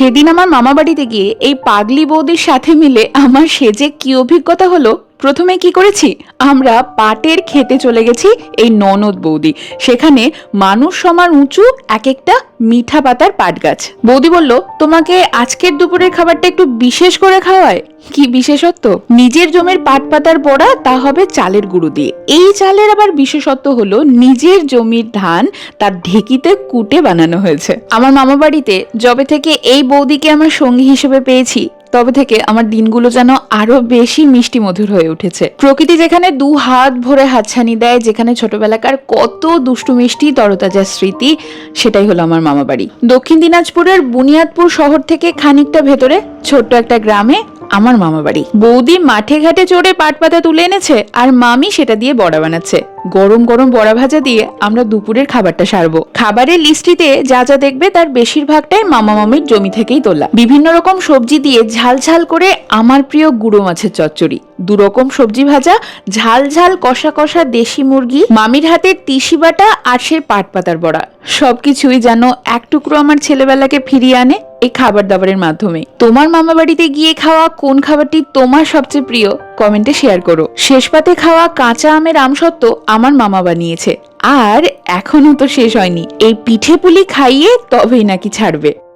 সেদিন আমার মামা বাড়িতে গিয়ে এই পাগলি বৌদির সাথে মিলে আমার সেজে কি অভিজ্ঞতা হলো প্রথমে কি করেছি? আমরা পাটের খেতে চলে গেছি এই ননদ বৌদি। সেখানে মানুষ সমান উঁচু এক একটা মিঠা পাতার পাট গাছ বৌদি বলল, তোমাকে আজকের দুপুরের খাবারটা একটু বিশেষ করে খাওয়ায় কি বিশেষত্ব? নিজের জমির পাট পাতার বড়া, তা হবে চালের গুঁড়ো দিয়ে। এই চালের আবার বিশেষত্ব হলো নিজের জমির ধান তার ঢেকিতে কুটে বানানো হয়েছে। আমার মামা বাড়িতে যবে থেকে এই বৌদিকে আমার সঙ্গী হিসেবে পেয়েছি তবে থেকে আমার দিনগুলো যেন আরও বেশি মিষ্টি মধুর হয়ে উঠেছে। প্রকৃতি যেখানে দু হাত ভরে হাতছানি দেয়, যেখানে ছোটবেলাকার কত দুষ্টু মিষ্টি তরতাজা স্মৃতি, সেটাই হলো আমার মামাবাড়ি। দক্ষিণ দিনাজপুরের বুনিয়াদপুর শহর থেকে খানিকটা ভেতরে ছোট্ট একটা গ্রামে আমার মামা বাড়ি। বৌদি মাঠে ঘাটে চড়ে পাট পাতা তুলে এনেছে আর মামি সেটা দিয়ে বড়া বানাচ্ছে। গরম গরম বড়া ভাজা দিয়ে আমরা দুপুরের খাবারটা সারবো। খাবারের লিস্টিতে যা যা দেখবে তার বেশিরভাগটাই মামা মামির জমি থেকেই তোলা। বিভিন্ন রকম সবজি দিয়ে ঝাল ঝাল করে আমার প্রিয় গুঁড়ো মাছের চচ্চড়ি। দুরকম সবজি ভাজা, ঝাল ঝাল কষা কষা দেশি মুরগি, মামির হাতের তিসি বাটা আর সেই পাট পাতার বড়া। সবকিছুই যেন এক টুকরো আমার ছেলেবেলাকে ফিরিয়ে আনে। এই খাবার দাবারের মাধ্যমে। তোমার মামা বাড়িতে গিয়ে খাওয়া কোন খাবারটি তোমার সবচেয়ে প্রিয়, কমেন্টে শেয়ার করো। শেষ পাতে খাওয়া কাঁচা আমের আমসত্ত্ব আমার মামা বানিয়েছে। আর এখনও তো শেষ হয়নি। এই পিঠে পুলি খাইয়ে তবেই নাকি ছাড়বে।